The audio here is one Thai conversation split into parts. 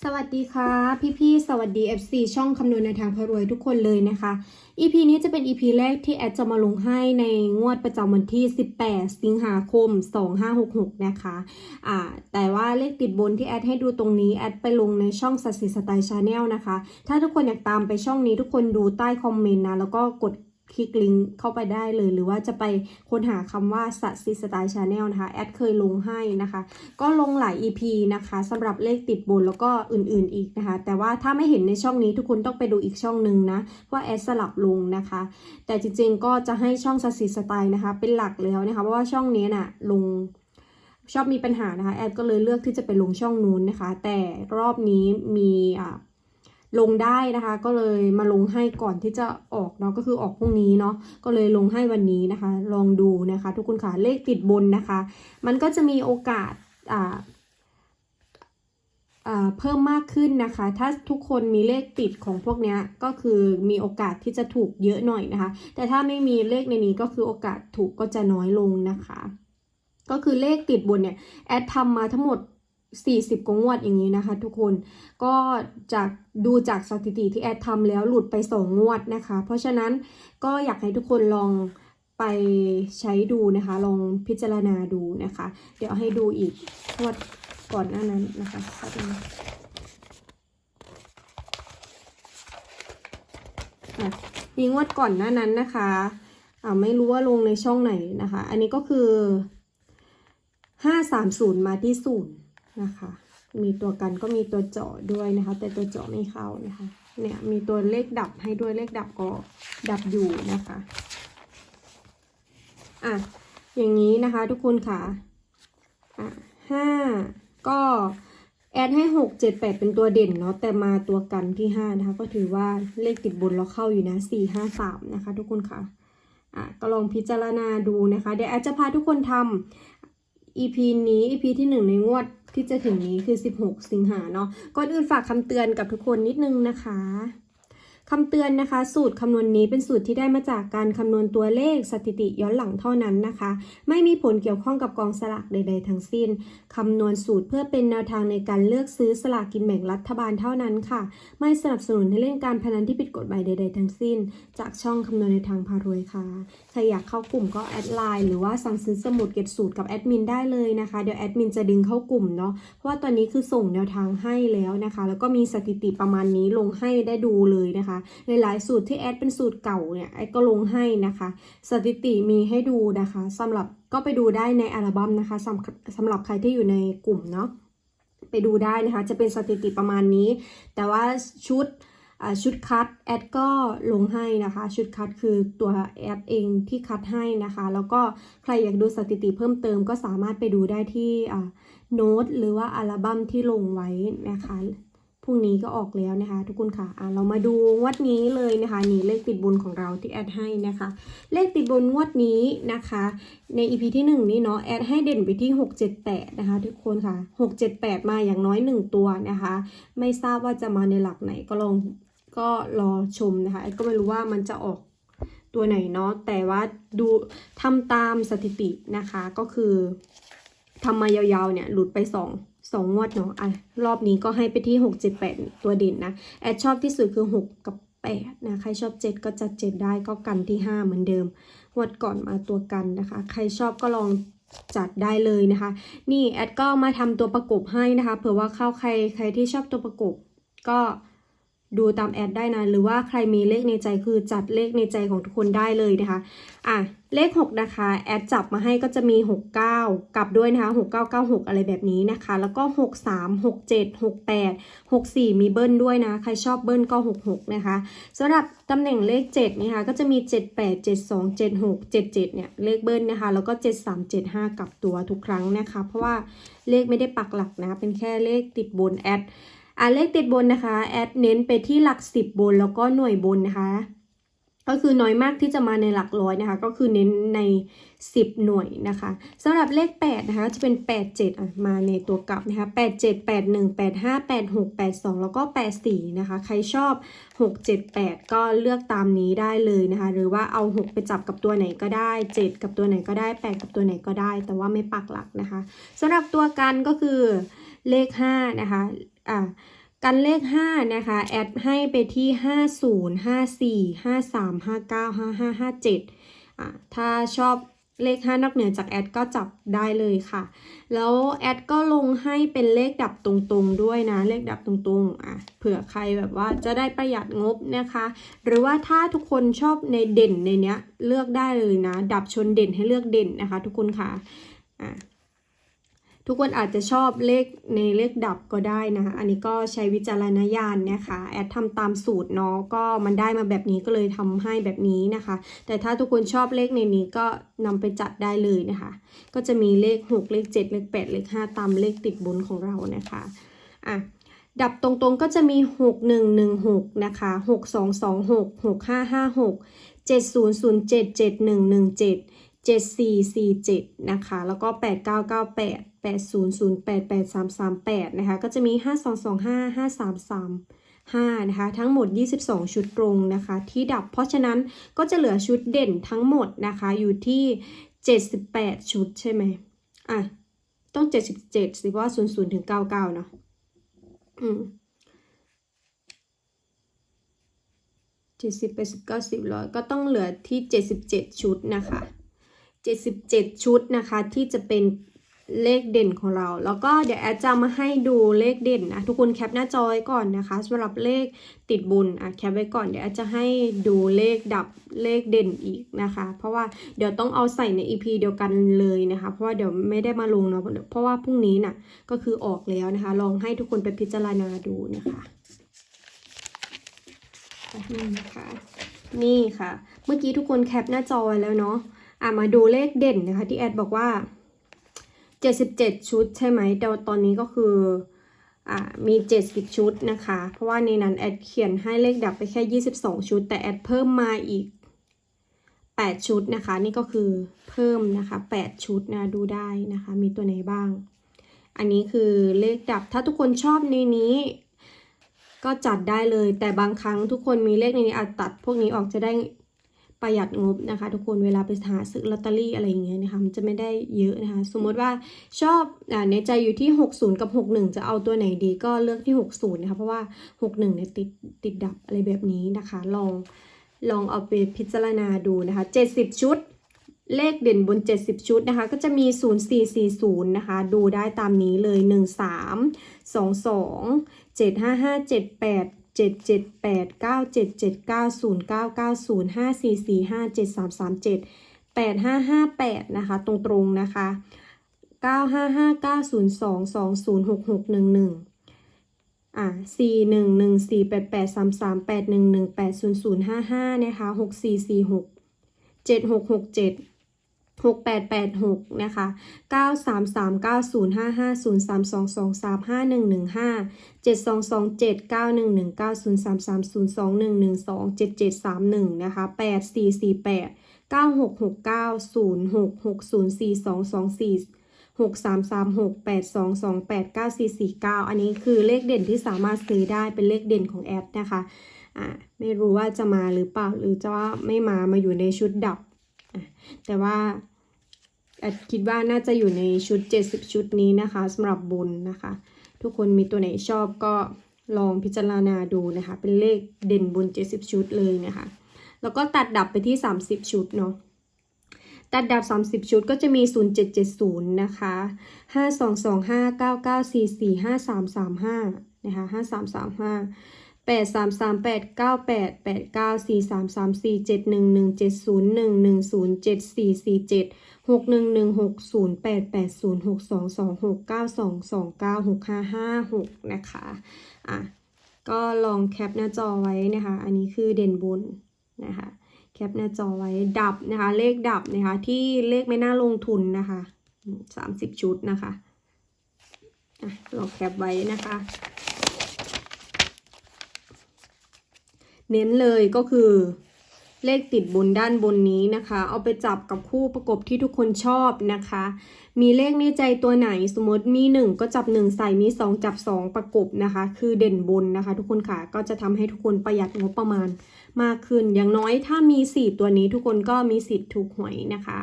สวัสดีค่ะ พี่ๆ สวัสดี FC ช่องคำนวณในทางพรวยทุกคนเลยนะคะ EP นี้จะเป็น EP แรกที่แอดจะมาลงให้ในงวดประจำวันที่ 18 สิงหาคม 2566 นะคะอ่าแต่ว่าเลขติดบนที่แอดให้ดูตรงนี้แอดไปลงในช่องสัตสิสไตล์ชาแนลนะคะ ถ้าทุกคนอยากตามไปช่องนี้ทุกคนดูใต้คอมเมนต์นะ แล้วก็กด คลิกลิงก์เข้าไปได้เลย หรือว่าจะไปค้นหาคำว่าสัตสิสไตล์ชาแนลนะคะ แอดเคยลงให้นะคะ ก็ลงหลาย EP นะคะสำหรับเลขติดบนแล้วก็อื่นๆอีกนะคะ แต่ว่าถ้าไม่เห็นในช่องนี้ทุกคนต้องไปดูอีกช่องหนึ่งนะ ว่าแอดสลับลงนะคะ แต่จริงๆก็จะให้ช่องสัตสิสไตล์นะคะ เป็นหลักแล้วนะคะเพราะว่าช่องนี้น่ะลงชอบมีปัญหานะคะ แอดก็เลยเลือกที่จะไปลงช่องนู้นนะคะ แต่รอบนี้มีอ่า ลงได้นะคะ ก็เลยมาลงให้ก่อนที่จะออกเนาะก็คือออกพรุ่งนี้เนาะก็เลยลงให้วันนี้นะคะ ลองดูนะคะ ทุกคนค่ะเลขติดบนนะคะ มันก็จะมีโอกาสอ่าเพิ่มมากขึ้นนะคะ ถ้าทุกคนมีเลขติดของพวกนี้ก็คือมีโอกาสที่จะถูกเยอะหน่อยนะคะ แต่ถ้าไม่มีเลขในนี้ก็คือโอกาสถูกก็จะน้อยลงนะคะ ก็คือเลขติดบนเนี่ยแอดทำมาทั้งหมด 40กว่างวดอย่างนี้นะคะทุกคนก็จากดูจากสถิติที่แอดทำแล้วหลุดไป2งวดนะคะ เพราะฉะนั้นก็อยากให้ทุกคนลองไปใช้ดูนะคะ ลองพิจารณาดูนะคะ เดี๋ยวให้ดูอีกงวดก่อนหน้านั้นนะคะค่ะมีงวดก่อนหน้านั้นนะคะอ่าไม่รู้ว่าลงในช่องไหนนะคะ อันนี้ก็คือ 530 มาที่ศูนย์ นะคะ มีตัวกันก็มีตัวเจาะด้วยนะคะ แต่ตัวเจาะไม่เข้านะคะ เนี่ยมีตัวเลขดับให้ด้วยเลขดับก็ดับอยู่นะคะ อะ อย่างนี้นะคะทุกคนค่ะ อะห้าก็แอดให้หกเจ็ดแปดเป็นตัวเด่นเนาะแต่มาตัวกันที่ห้านะคะ ก็ถือว่าเลขติดบนเราเข้าอยู่นะสี่ห้าสามนะคะ ทุกคนค่ะอะก็ลองพิจารณาดูนะคะ เดี๋ยวแอดจะพาทุกคนทำ EP นี้ EP ที่ 1 ในงวดที่จะถึงนี้คือ 16 สิงหาเนาะก่อนอื่นฝากคำเตือนกับทุกคนนิดนึงนะคะ คำเตือนนะคะ สูตรคำนวณนี้เป็นสูตรที่ได้มาจากการคำนวณตัวเลขสถิติย้อนหลังเท่านั้นนะคะ ไม่มีผลเกี่ยวข้องกับกองสลากใด ๆ ทั้งสิ้นคำนวณสูตรเพื่อเป็นแนวทางในการเลือกซื้อสลากกินแบ่งรัฐบาลเท่านั้นค่ะ ไม่สนับสนุนให้เล่นการพนันที่ผิดกฎหมายใด ๆ ทั้งสิ้น จากช่องคำนวณในทางพารวยค่ะใครอยากเข้ากลุ่มก็แอดไลน์หรือว่าสั่งซื้อสมุดเก็บสูตรกับแอดมินได้เลยนะคะเดี๋ยวแอดมินจะดึงเข้ากลุ่มเนาะเพราะว่าตอนนี้คือส่งแนวทางให้แล้วนะคะ แล้วก็มีสถิติประมาณนี้ลงให้ได้ดูเลยนะคะหลายๆสูตรที่แอดเป็นสูตรเก่าเนี่ยแอดก็ลงให้นะคะ สถิติมีให้ดูนะคะสำหรับก็ไปดูได้ในอัลบั้มนะคะสำสำหรับใครที่อยู่ในกลุ่มเนาะไปดูได้นะคะ จะเป็นสถิติประมาณนี้ แต่ว่าชุดชุดคัดแอดก็ลงให้นะคะ ชุดคัดคือตัวแอดเองที่คัดให้นะคะ แล้วก็ใครอยากดูสถิติเพิ่มเติมก็สามารถไปดูได้ที่โน้ตหรือว่าอัลบั้มที่ลงไว้นะคะ พรุ่งนี้ก็ออกแล้วนะคะ ทุกคนค่ะอ่าเรามาดูงวดนี้เลยนะคะ นี่เลขติดบุญของเราที่แอดให้นะคะ เลขติดบนงวดนี้นะคะ ใน EP ที่ 1 นี่เนาะแอดให้เด่นไปที่ 678 นะคะ ทุกคนค่ะ 678 มาอย่างน้อย 1 ตัวนะคะ ไม่ทราบว่าจะมาในหลักไหนก็ลองก็รอชมนะคะแอดก็ไม่รู้ว่ามันจะออกตัวไหนเนาะแต่ว่าดูทำตามสถิตินะคะก็คือทำมายาวๆเนี่ยหลุดไป 2 2งวดเนาะอะรอบนี้ก็ให้ไปที่678ตัวเด่นนะ แอดชอบที่สุดคือ6กับ8นะ ใครชอบ7ก็จัด7ได้ก็กันที่5เหมือนเดิมงวดก่อนมาตัวกันนะคะ ใครชอบก็ลองจัดได้เลยนะคะ นี่แอดก็มาทำตัวประกบให้นะคะ เผื่อว่าเข้าใครใครที่ชอบตัวประกบก็ ดูตามแอดได้นะ หรือว่าใครมีเลขในใจคือจัดเลขในใจของทุกคนได้เลยนะคะ อะ เลข 6 นะคะ แอดจับมาให้ก็จะมี 69 กลับด้วยนะคะ 6996 อะไรแบบนี้นะคะ แล้วก็ 63 67 68 64 มีเบิ้ลด้วยนะ ใครชอบเบิ้ลก็ 66 นะคะสำหรับตำแหน่งเลข 7 นะคะ ก็จะมี 78 72 76 77 เนี่ย เลขเบิ้ลนะคะ แล้วก็ 73 75 กลับตัวทุกครั้งนะคะ เพราะว่าเลขไม่ได้ปักหลักนะ เป็นแค่เลขติดบนแอด อ่าเลขติดบนนะคะแอดเน้นไปที่หลัก10บนแล้วก็หน่วยบนนะคะ ก็คือน้อยมากที่จะมาในหลักร้อยนะคะ ก็คือเน้นใน 10 หน่วยนะคะสำหรับเลข8นะคะจะเป็น 87อะมาในตัวกลับนะคะ87 81 85 86 82 แล้วก็ 84 นะคะ ใครชอบ 6 7 8 ก็เลือกตามนี้ได้เลยนะคะ หรือว่าเอา 6 ไปจับกับตัวไหนก็ได้ 7 กับตัวไหนก็ได้ 8 กับตัวไหนก็ได้ แต่ว่าไม่ปักหลักนะคะสำหรับตัวกันก็คือเลข5นะคะ อ่ากันเลข5นะคะ แอดให้ไปที่ 50 54 53 59 55 57อะถ้าชอบเลข 5 นอกเหนือจากแอดก็จับได้เลยค่ะ แล้วแอดก็ลงให้เป็นเลขดับตรงๆด้วยนะ เลขดับตรงๆอะเผื่อใครแบบว่าจะได้ประหยัดงบนะคะ หรือว่าถ้าทุกคนชอบในเด่นในเนี้ยเลือกได้เลยนะ ดับชนเด่นให้เลือกเด่นนะคะ ทุกคนค่ะอะ ทุกคนอาจจะชอบเลขในเลขดับก็ได้นะคะอันนี้ก็ใช้วิจารณญาณนะคะแอดทำตามสูตรเนาะก็มันได้มาแบบนี้ก็เลยทำให้แบบนี้นะคะ แต่ถ้าทุกคนชอบเลขในนี้ก็นำไปจัดได้เลยนะคะ ก็จะมีเลข 6 เลข 7 เลข 8 เลข 5 ตามเลขติดบนของเรานะคะอะดับตรงๆก็จะมี 6 1 1 6 นะคะ 6 2 2 6 7447 นะคะ แล้วก็ 8998 8008 8338 นะคะ ก็จะมี 5225 5335 นะคะ ทั้งหมด 22 ชุดตรงนะคะ ที่ดับ เพราะฉะนั้นก็จะเหลือชุดเด่นทั้งหมดนะคะ อยู่ที่ 78 ชุดใช่ไหมอะ ต้อง 77 สิว่า 00ถึง99 เนาะอืมเจ็ดสิบแปดสิบเก้าสิบร้อยก็ต้องเหลือที่เจ็ดสิบเจ็ดชุดนะคะ เจ็ดสิบเจ็ดชุดนะคะที่จะเป็นเลขเด่นของเรา แล้วก็เดี๋ยวแอดจะมาให้ดูเลขเด่นนะทุกคนแคปหน้าจอไว้ก่อนนะคะสำหรับเลขติดบุญอะแคปไว้ก่อนเดี๋ยวแอดจะให้ดูเลขดับเลขเด่นอีกนะคะ เพราะว่าเดี๋ยวต้องเอาใส่ใน EP เดียวกันเลยนะคะ เพราะว่าเดี๋ยวไม่ได้มาลงเนาะเพราะว่าพรุ่งนี้น่ะก็คือออกแล้วนะคะ ลองให้ทุกคนไปพิจารณาดูนะคะนี่นะคะนี่ค่ะ เมื่อกี้ทุกคนแคปหน้าจอไว้แล้วเนาะ อะมาดูเลขเด่นนะคะ ที่แอดบอกว่า 77 ชุดใช่ไหม แต่ตอนนี้ก็คืออ่ามี 70 ชุดนะคะ เพราะว่าในนั้นแอดเขียนให้เลขดับไปแค่ 22 ชุด แต่แอดเพิ่มมาอีก 8 ชุดนะคะ นี่ก็คือเพิ่มนะคะ 8 ชุดนะดูได้นะคะ มีตัวไหนบ้าง อันนี้คือเลขดับถ้าทุกคนชอบในนี้ก็จัดได้เลยแต่บางครั้งทุกคนมีเลขในนี้อาจตัดพวกนี้ออกจะได้ ประหยัดงบนะคะ ทุกคนเวลาไปหาซื้อลอตเตอรี่อะไรอย่างเงี้ยนะคะมันจะไม่ได้เยอะนะคะ สมมติว่าชอบอในใจอยู่ที่ 60 กับ 61 จะเอาตัวไหนดีก็เลือกที่ 60 นะคะ เพราะว่า 61เนี่ยติดติดดับอะไรแบบนี้นะคะ ลองลองเอาไปพิจารณาดูนะคะ 70 ชุดเลขเด่นบน 70 ชุดนะคะ ก็จะมี 0440 นะคะ ดูได้ตามนี้เลย 13 22 755 78 778 9779 0990 5445 7337 8558 นะคะ ตรงๆ นะคะ 955 902 206611อ่า4 1 1 4 8 8 3 3 8 1 1 8 0 0 5 5นะคะ6 4 4 6 7 6 6 7 6 8 8 6นะคะ9 3 3 9 0 5 5 0 3 2 2 3 5 1 1 5 7 2 2 7 9 1 1 9 0 3 3 0 2 1 1 2 7 7 3 1 นะคะ 8 4 4 8 9 6 6 9 0 6 6 0 4 2 2 4 6 3 3 6 8 2 2 8 9 4 4 9 อันนี้คือเลขเด่นที่สามารถซื้อได้เป็นเลขเด่นของแอปนะคะ อ่า ไม่รู้ว่าจะมาหรือเปล่า หรือจะว่าไม่มา มาอยู่ในชุดดับ แต่ว่าแอดคิดว่าน่าจะอยู่ในชุด 70 ชุดนี้นะคะสำหรับบุญนะคะ ทุกคนมีตัวไหนชอบก็ลองพิจารณาดูนะคะ เป็นเลขเด่นบุญ 70 ชุดเลยนะคะ แล้วก็ตัดดับไปที่ 30 ชุดเนาะตัดดับ 30 ชุดก็จะมี 0770 นะคะ 5225 9944 5335 นะคะ 5335 8 3 3 8 9 8 8 9 4 3 3 4 7 1 1 7 0 1 1 0 7 4 4 7 6 1 1 6 0 8 8 0 6 2 2 6 9 2 2 9 6 5 5 6 นะคะ อะ ก็ลองแคปหน้าจอไว้นะคะ อันนี้คือเด่นบุญนะคะ แคปหน้าจอไว้ดับนะคะ เลขดับนะคะที่เลขไม่น่าลงทุนนะคะสามสิบชุดนะคะ อะลองแคปไว้นะคะ เน้นเลยก็คือเลขติดบนด้านบนนี้นะคะ เอาไปจับกับคู่ประกบที่ทุกคนชอบนะคะ มีเลขในใจตัวไหนสมมติมี 1 ก็จับ 1 ใส่มี 2 จับ 2 ประกบนะคะ คือเด่นบนนะคะ ทุกคนค่ะก็จะทำให้ทุกคนประหยัดงบประมาณมากขึ้น อย่างน้อยถ้ามี 4 ตัวนี้ทุกคนก็มีสิทธิ์ถูกหวยนะคะ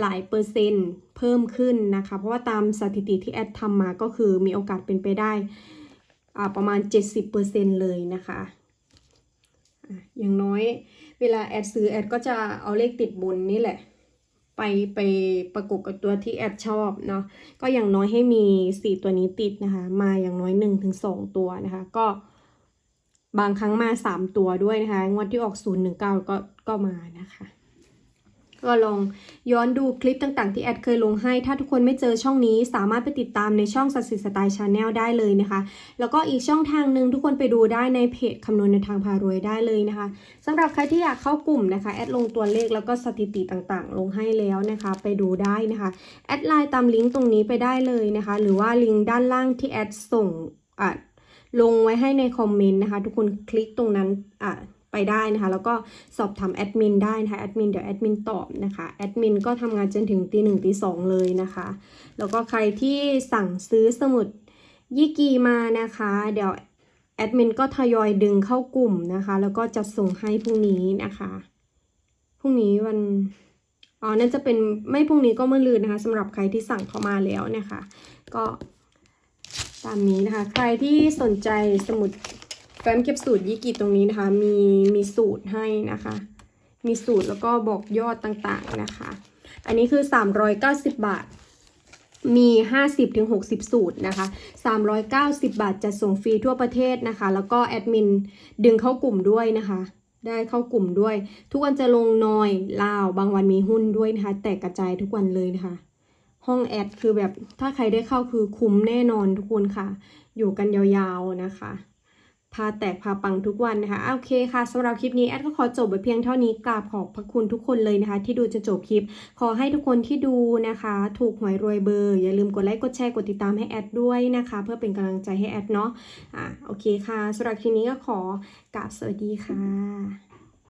หลายเปอร์เซ็นต์เพิ่มขึ้นนะคะ เพราะว่าตามสถิติที่แอดทำมาก็คือมีโอกาสเป็นไปได้อ่าประมาณ 70%เลยนะคะ อย่างน้อยเวลาแอดซื้อแอดก็จะเอาเลขติดบนนี่แหละ ไปไปประกบกับตัวที่แอดชอบเนาะก็อย่างน้อยให้มี 4 ตัวนี้ติดนะคะ มาอย่างน้อย 1-2 ตัวนะคะ ก็บางครั้งมา 3 ตัวด้วยนะคะ งวดที่ออก 019 ก็ก็มานะคะ ก็ลองย้อนดูคลิปต่างๆ ที่แอดเคยลงให้ ถ้าทุกคนไม่เจอช่องนี้สามารถไปติดตามในช่องสัตสิสไตล์ชาแนลได้เลยนะคะ แล้วก็อีกช่องทางหนึ่งทุกคนไปดูได้ในเพจคำนวณในทางพารวยได้เลยนะคะสำหรับใครที่อยากเข้ากลุ่มนะคะแอดลงตัวเลขแล้วก็สถิติต่างๆ ลงให้แล้วนะคะ ไปดูได้นะคะแอดไลน์ตามลิงก์ตรงนี้ไปได้เลยนะคะ หรือว่าลิงก์ด้านล่างที่แอดส่งอะลงไว้ให้ในคอมเมนต์นะคะ ทุกคนคลิกตรงนั้นอะ ไปได้นะคะ แล้วก็สอบถามแอดมินได้นะคะแอดมินเดี๋ยวแอดมินตอบนะคะแอดมินก็ทำงานจนถึงตีหนึ่งตีสองเลยนะคะ แล้วก็ใครที่สั่งซื้อสมุดยี่กีมานะคะ เดี๋ยวแอดมินก็ทยอยดึงเข้ากลุ่มนะคะ แล้วก็จะส่งให้พรุ่งนี้นะคะพรุ่งนี้วันอ๋อนั่นจะเป็นไม่พรุ่งนี้ก็เมื่อลืนนะคะสำหรับใครที่สั่งเข้ามาแล้วนะคะ ก็ตามนี้นะคะ ใครที่สนใจสมุด แฟ้มเก็บสูตรยี่กีตรงนี้นะคะ มีมีสูตรให้นะคะ มีสูตรแล้วก็บอกยอดต่างๆนะคะ อันนี้คือ 390 บาท มี 50ถึง60 สูตรนะคะ 390 บาทจะส่งฟรีทั่วประเทศนะคะ แล้วก็แอดมินดึงเข้ากลุ่มด้วยนะคะ ได้เข้ากลุ่มด้วย ทุกวันจะลงนอยลาว บางวันมีหุ้นด้วยนะคะ แตกกระจายทุกวันเลยนะคะห้องแอดคือแบบถ้าใครได้เข้าคือคุ้มแน่นอนทุกคนค่ะ อยู่กันยาวๆนะคะ พาแตกพาปังทุกวันนะคะโอเคค่ะสำหรับคลิปนี้แอดก็ขอจบไปเพียงเท่านี้กราบขอบพระคุณทุกคนเลยนะคะ ที่ดูจะจบคลิป ขอให้ทุกคนที่ดูนะคะ ถูกหวยรวยเบอร์อย่าลืมกดไลค์กดแชร์กดติดตามให้แอดด้วยนะคะ เพื่อเป็นกำลังใจให้แอดเนาะอะโอเคค่ะสำหรับคลิปนี้ก็ขอกราบสวัสดีค่ะ